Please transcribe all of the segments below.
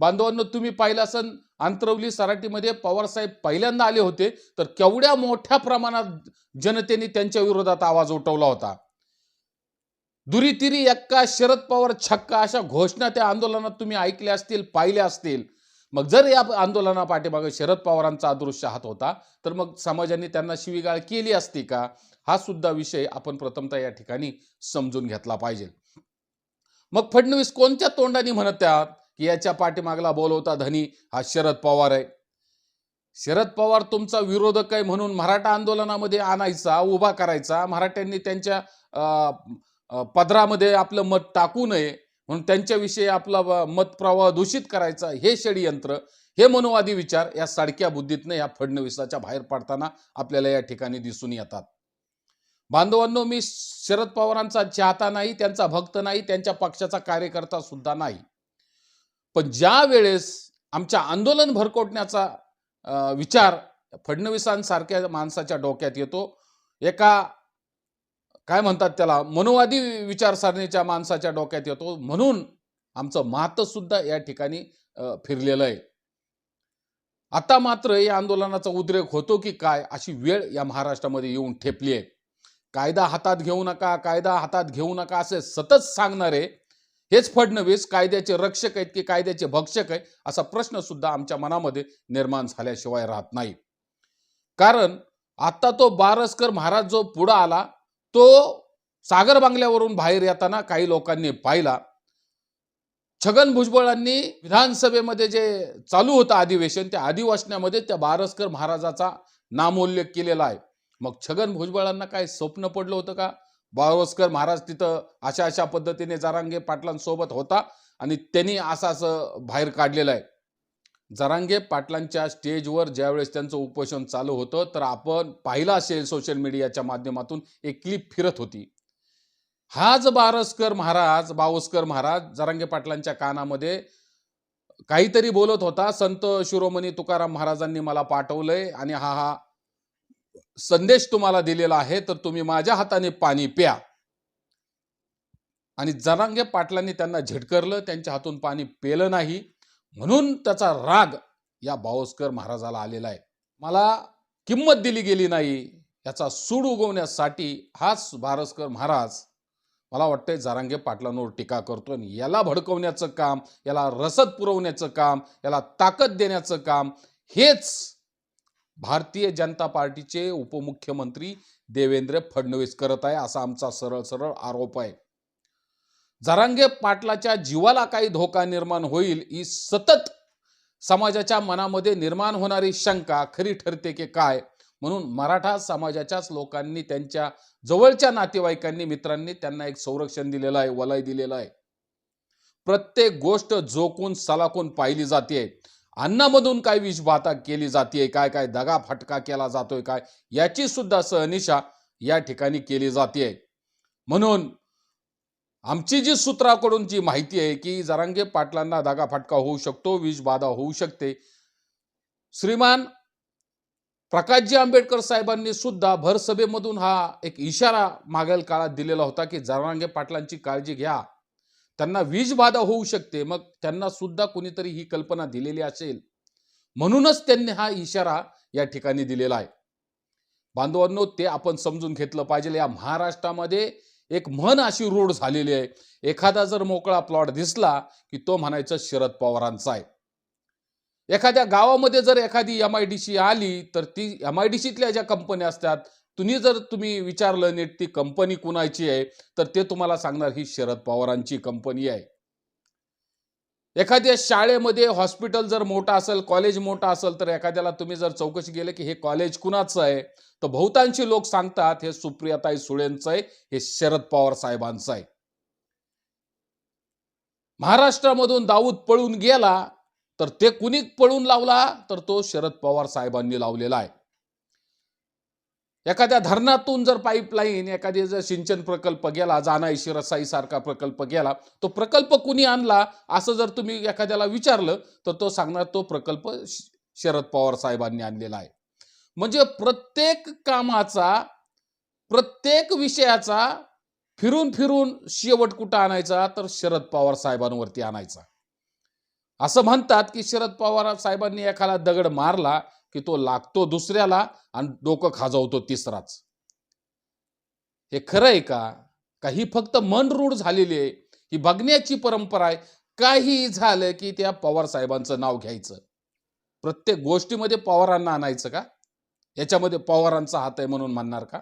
बांधवांनो तुम्ही पाहिलं असन आंतरवली सराटीमध्ये पवारसाहेब पहिल्यांदा आले होते तर केवढ्या मोठ्या प्रमाणात जनतेने त्यांच्या विरोधात आवाज उठवला होता. दुरीतिरी एक्का शरद पवार छक्का अशा घोषणा त्या आंदोलनात तुम्ही ऐकल्या असतील पाहिल्या असतील. मग जर या आंदोलना पाठीमागे शरद पवारांचा अदृश्य हात होता तर मग समाजाने त्यांना शिवीगाळ केली असती का? हा सुद्धा विषय आपण प्रथमतः या ठिकाणी समजून घेतला पाहिजे. मग फडणवीस कोणत्या तोंडाने म्हणत आहेत? की याच्या पाठीमागला बोलवता धनी हा शरद पवार आहे. शरद पवार तुमचा विरोधक आहे म्हणून मराठा आंदोलनामध्ये आणायचा उभा करायचा. मराठ्यांनी त्यांच्या अं, पदरामध्ये आपलं मत टाकू नये म्हणून त्यांच्याविषयी आपला मत मतप्रवाह दूषित करायचा हे षडयंत्र हे मनोवादी विचार या साडक्या बुद्धीतनं या फडणवीसाच्या बाहेर पडताना आपल्याला या ठिकाणी दिसून येतात. बांधवांनो मी शरद पवारांचा चाहता नाही त्यांचा भक्त नाही त्यांच्या पक्षाचा कार्यकर्ता सुद्धा नाही. पण ज्या वेळेस आमच्या आंदोलन भरकोटण्याचा विचार फडणवीसांसारख्या माणसाच्या डोक्यात येतो एका काय म्हणतात त्याला मनोवादी विचारसरणीच्या माणसाच्या डोक्यात येतो म्हणून आमचं मातसुद्धा या ठिकाणी फिरलेलं आहे. आता मात्र या आंदोलनाचा उद्रेक होतो की काय अशी वेळ या महाराष्ट्रामध्ये येऊन ठेपली आहे. कायदा हातात घेऊ नका कायदा हातात घेऊ नका असे सतत सांगणारे हेच फडणवीस कायद्याचे रक्षक आहेत की कायद्याचे भक्षक आहे असा प्रश्न सुद्धा आमच्या मनामध्ये निर्माण झाल्याशिवाय राहत नाही. कारण आता तो बारसकर महाराज जो पुढं आला तो सागर बांगल्यावरून बाहेर येताना काही लोकांनी पाहिला. छगन भुजबळांनी विधानसभेमध्ये जे चालू होतं अधिवेशन त्या अधिवेशनामध्ये त्या बारसकर महाराजाचा नामोल्लेख केलेला आहे. मग छगन भुजबळांना काय स्वप्न पडलं होतं का? बाळवस्कर महाराज तिथं अशा अशा पद्धतीने जरांगे पाटलांसोबत होता आणि त्यांनी असं असं बाहेर काढलेलं आहे. जरांगे पाटलांच्या स्टेजवर ज्यावेळेस त्यांचं उपोषण चालू होतं तर आपण पाहिलं असेल सोशल मीडियाच्या माध्यमातून एक क्लिप फिरत होती. हाच बारसकर महाराज बावस्कर महाराज जरांगे पाटलांच्या कानामध्ये काहीतरी बोलत होता. संत शिरोमणी तुकाराम महाराजांनी मला पाठवलंय आणि हा हा संदेश तुम्हाला दिलेला आहे तर तुम्ही माझ्या हाताने पाणी प्या. आणि जरांगे पाटलांनी त्यांना झिटकरलं त्यांच्या हातून पाणी पेलं नाही. म्हणून त्याचा राग या बावस्कर महाराजाला आलेला आहे. मला किंमत दिली गेली नाही याचा सूड उगवण्यासाठी हाच भारस्कर महाराज मला वाटतंय जारांगे पाटलांवर टीका करतो आणि याला भडकवण्याचं काम याला रसद पुरवण्याचं काम याला ताकद देण्याचं काम हेच भारतीय जनता पार्टीचे उपमुख्यमंत्री देवेंद्र फडणवीस करत आहे असा आमचा सरळ सरळ आरोप आहे. जरांगे पाटलाच्या जीवाला काही धोका निर्माण होईल ही सतत समाजाच्या मनामध्ये निर्माण होणारी शंका खरी ठरते की काय? म्हणून मराठा समाजाच्याच लोकांनी त्यांच्या जवळच्या नातेवाईकांनी मित्रांनी त्यांना एक संरक्षण दिलेलं आहे वलय दिलेलं आहे. प्रत्येक गोष्ट जोकून सलाखून पाहिली जाते. अन्नामधून काय विषबाधा केली जाते काय काय दगा फटका केला जातोय काय याची सुद्धा सहनिशा या ठिकाणी केली जाते म्हणून आमची जी सूत्राकडून जी माहिती आहे की जरांगे पाटलांना दगा फटका होऊ शकतो विषबाधा होऊ शकते. श्रीमान प्रकाशजी आंबेडकर साहेबांनी सुद्धा भरसभेमधून हा एक इशारा मागील काळात दिलेला होता की जरांगे पाटलांची काळजी घ्या. त्यांना वीजबाधा होऊ शकते. मग त्यांना सुद्धा कुणीतरी ही कल्पना दिलेली असेल. म्हणूनच त्यांनी हा इशारा या ठिकाणी दिलेला आहे. बांधवांनो ते आपण समजून घेतलं पाहिजे. या महाराष्ट्रामध्ये एक म्हण अशी रूढ झालेली आहे. एखादा जर मोकळा प्लॉट दिसला की तो म्हणायचं शरद पवारांचा आहे. एखाद्या गावामध्ये जर एखादी एम आय डी सी आली तर ती एम आय डी सीतल्या ज्या कंपन्या असतात तुम्ही जर तुम्ही विचारलं नीट ती कंपनी कुणाची आहे तर ते तुम्हाला सांगणार ही शरद पवारांची कंपनी आहे. एखाद्या शाळेमध्ये हॉस्पिटल जर मोठा असेल कॉलेज मोठा असेल तर एखाद्याला तुम्ही जर चौकशी केली की हे कॉलेज कुणाचं आहे तर बहुतांशी लोक सांगतात हे सुप्रियाताई सुळेंचं आहे हे शरद पवार साहेबांचं आहे. महाराष्ट्रामधून दाऊद पळून गेला तर ते कुणी पळून लावला तर तो शरद पवार साहेबांनी लावलेला आहे. एखाद्या धरणातून जर पाईपलाईन एखादी जर सिंचन प्रकल्प गेला जानायशी शिरसाई सारखा प्रकल्प गेला तो प्रकल्प कुणी आणला? असं जर तुम्ही एखाद्याला विचारलं तर तो सांगणार तो प्रकल्प शरद पवार साहेबांनी आणलेला आहे. म्हणजे प्रत्येक कामाचा प्रत्येक विषयाचा फिरून फिरून शेवट कुठं आणायचा? तर शरद पवार साहेबांवरती आणायचा. असं म्हणतात की शरद पवार साहेबांनी एखादा दगड मारला की तो लागतो दुसऱ्याला आणि डोकं खाजवतो तिसराच. हे खरं आहे का? काही फक्त मन रूढ झालेली आहे? ही बघण्याची परंपरा आहे? काही झालं की त्या पवार साहेबांचं नाव घ्यायचं. प्रत्येक गोष्टीमध्ये पवारांना आणायचं का? याच्यामध्ये पवारांचा हात आहे म्हणून म्हणणार का?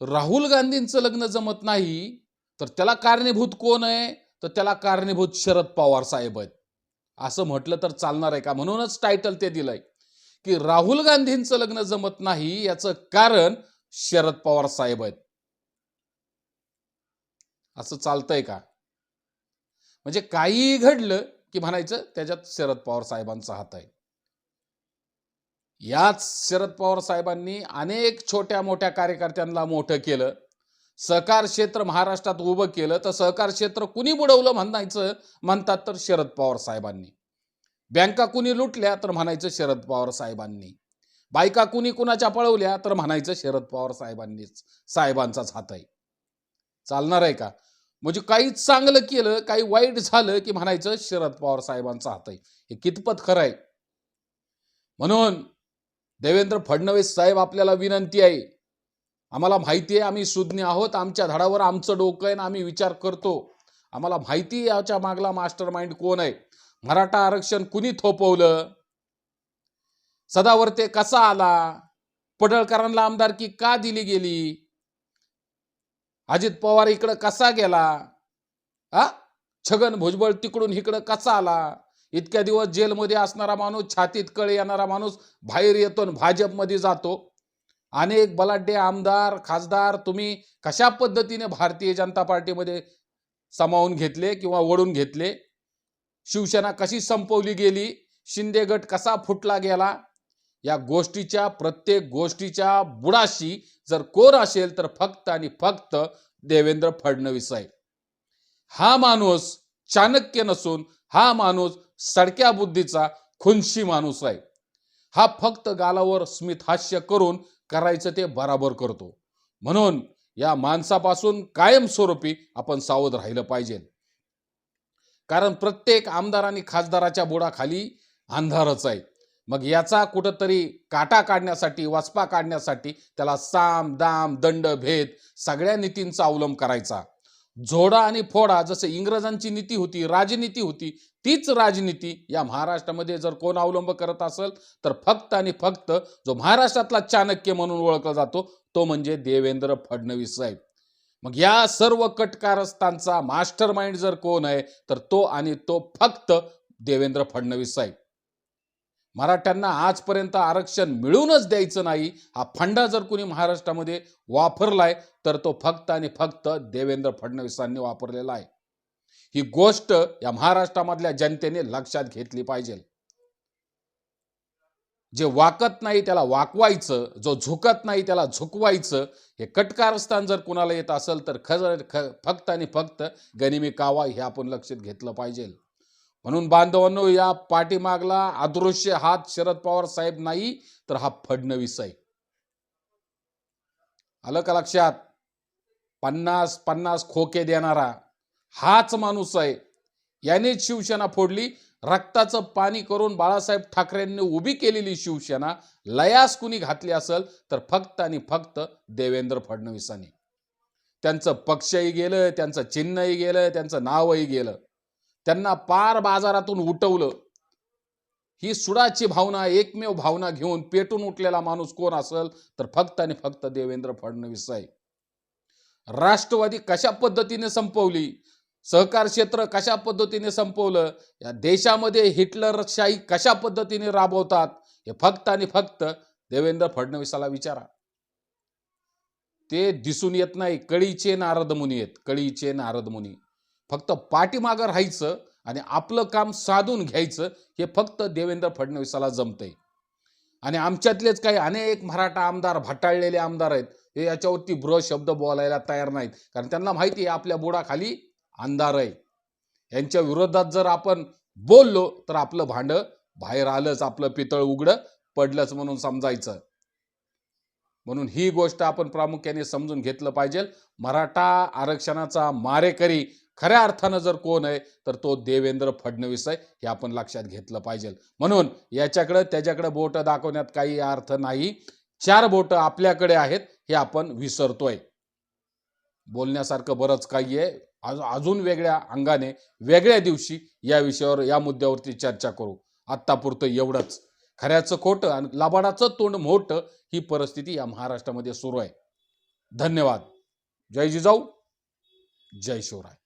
राहुल गांधींचं लग्न जमत नाही तर त्याला कारणीभूत कोण आहे? तर त्याला कारणीभूत शरद पवार साहेब आहेत. असं म्हटलं तर चालणार आहे का? म्हणूनच टायटल ते दिलंय. की राहुल गांधींचं लग्न जमत नाही याचं कारण शरद पवार साहेब आहेत. असं चालतंय का? म्हणजे काही घडलं की म्हणायचं त्याच्यात शरद पवार साहेबांचा हात आहे. याच शरद पवार साहेबांनी अनेक छोट्या मोठ्या कार्यकर्त्यांना मोठं केलं. सहकार क्षेत्र महाराष्ट्रात उभं केलं. तर सहकार क्षेत्र कुणी बुडवलं म्हणायचं म्हणतात तर शरद पवार साहेबांनी. बँका कुणी लुटल्या तर म्हणायचं शरद पवार साहेबांनी. बायका कुणी कुणाच्या पळवल्या तर म्हणायचं शरद पवार साहेबांनीच साहेबांचाच हात आहे चालणार आहे का? म्हणजे काही चांगलं केलं काही वाईट झालं की म्हणायचं शरद पवार साहेबांचा हात आहे हे कितपत खरं आहे? म्हणून देवेंद्र फडणवीस साहेब आपल्याला विनंती आहे. आम्हाला माहिती आहे आम्ही सुज्ञ आहोत आमच्या धडावर आमचं डोकं आहे आम्ही विचार करतो. आम्हाला माहिती याच्या मागला मास्टर माइंड कोण आहे? मराठा आरक्षण कुणी थोपवलं? सदावर ते कसा आला? पडळकरांना आमदारकी का दिली गेली? अजित पवार इकडं कसा गेला? आ? छगन भुजबळ तिकडून इकडं कसा आला? इतक्या दिवस जेलमध्ये असणारा माणूस छातीत कळे येणारा माणूस बाहेर येतो आणि भाजपमध्ये जातो. अनेक बलाढ्य आमदार खासदार तुम्ही कशा पद्धतीने भारतीय जनता पार्टीमध्ये सामावून घेतले किंवा ओढून घेतले. शिवसेना कशी संपवली गेली? शिंदे गट कसा फुटला गेला? या गोष्टीच्या प्रत्येक गोष्टीच्या बुडाशी जर कोर असेल तर फक्त आणि फक्त देवेंद्र फडणवीस आहे हा माणूस चाणक्य नसून हा माणूस सडक्या बुद्धीचा खुनशी माणूस आहे हा फक्त गालावर स्मितहास्य करून करायचं ते बराबर करतो. म्हणून या माणसापासून कायमस्वरूपी आपण सावध राहिलं पाहिजे. कारण प्रत्येक आमदार आणि खासदाराच्या बुडाखाली अंधारच आहे. मग याचा कुठंतरी काटा काढण्यासाठी वाचपा काढण्यासाठी त्याला साम दाम दंड भेद सगळ्या नीतींचा अवलंब करायचा. झोडा आणि फोडा जसं इंग्रजांची नीती होती राजनीती होती तीच राजनीती या महाराष्ट्रामध्ये जर कोण अवलंब करत असेल तर फक्त आणि फक्त जो महाराष्ट्रातला चाणक्य म्हणून ओळखला जातो तो म्हणजे देवेंद्र फडणवीस साहेब. मग या सर्व कटकारस्थांचा मास्टर माइंड जर कोण आहे तर तो आणि तो फक्त देवेंद्र फडणवीस साहेब. मराठ्यांना आजपर्यंत आरक्षण मिळूनच द्यायचं नाही हा फंडा जर कुणी महाराष्ट्रामध्ये वापरलाय तर तो फक्त आणि फक्त देवेंद्र फडणवीसांनी वापरलेला आहे. ही गोष्ट या महाराष्ट्रामधल्या जनतेने लक्षात घेतली पाहिजे. जे वाकत नाही त्याला वाकवायचं जो झुकत नाही त्याला झुकवायचं हे कटकारस्थान जर कुणाला येत असेल तर खरं ख फक्त आणि फक्त गनिमी कावा हे आपण लक्षात घेतलं पाहिजे. म्हणून बांधवांनो या पाठीमागला अदृश्य हात शरद पवार साहेब नाही तर हा फडणवीस आहे. आलं का लक्षात? पन्नास पन्नास खोके देणारा हाच माणूस आहे. यानेच शिवसेना फोडली. रक्ताचं पाणी करून बाळासाहेब ठाकरेंनी उभी केलेली शिवसेना लयास कुणी घातली असेल तर फक्त आणि फक्त देवेंद्र फडणवीसांनी. त्यांचं पक्षही गेलं त्यांचं चिन्हही गेलं त्यांचं नावही गेलं. त्यांना पार बाजारातून उठवलं. ही सुडाची भावना एकमेव भावना घेऊन पेटून उठलेला माणूस कोण असेल? तर फक्त आणि फक्त देवेंद्र फडणवीस आहे राष्ट्रवादी कशा पद्धतीने संपवली? सहकार क्षेत्र कशा पद्धतीने संपवलं? या देशामध्ये हिटलरशाही कशा पद्धतीने राबवतात? हे फक्त आणि फक्त देवेंद्र फडणवीसाला विचारा. ते दिसून येत नाही. कळीचे नारद मुनी आहेत. कळीचे नारद मुनी. फक्त पाठीमागं राहायचं आणि आपलं काम साधून घ्यायचं हे फक्त देवेंद्र फडणवीसाला जमतंय. आणि आमच्यातलेच काही अनेक मराठा आमदार भटाळलेले आमदार आहेत हे याच्यावरती ब्र शब्द बोलायला तयार नाहीत. कारण त्यांना माहिती आहे आपल्या बुडाखाली अंधार आहे. यांच्या विरोधात जर आपण बोललो तर आपलं भांड बाहेर आलंच आपलं पितळ उघडं पडलंच म्हणून समजायचं. म्हणून ही गोष्ट आपण प्रामुख्याने समजून घेतलं पाहिजे. मराठा आरक्षणाचा मारेकरी खऱ्या अर्थानं जर कोण आहे तर तो देवेंद्र फडणवीस आहे हे आपण लक्षात घेतलं पाहिजे. म्हणून याच्याकडं त्याच्याकडं बोट दाखवण्यात काही अर्थ नाही. चार बोट आपल्याकडे आहेत हे आपण विसरतोय. बोलण्यासारखं बरंच काही आहे. आज- अजून वेगळ्या अंगाने वेगळ्या दिवशी या विषयावर या मुद्द्यावरती चर्चा करू. आत्तापुरतं एवढंच. खऱ्याचं खोटं आणि लबाडाचं तोंड मोठं ही परिस्थिती या महाराष्ट्रामध्ये सुरू आहे. धन्यवाद. जय जिजाऊ. जय शिवराय.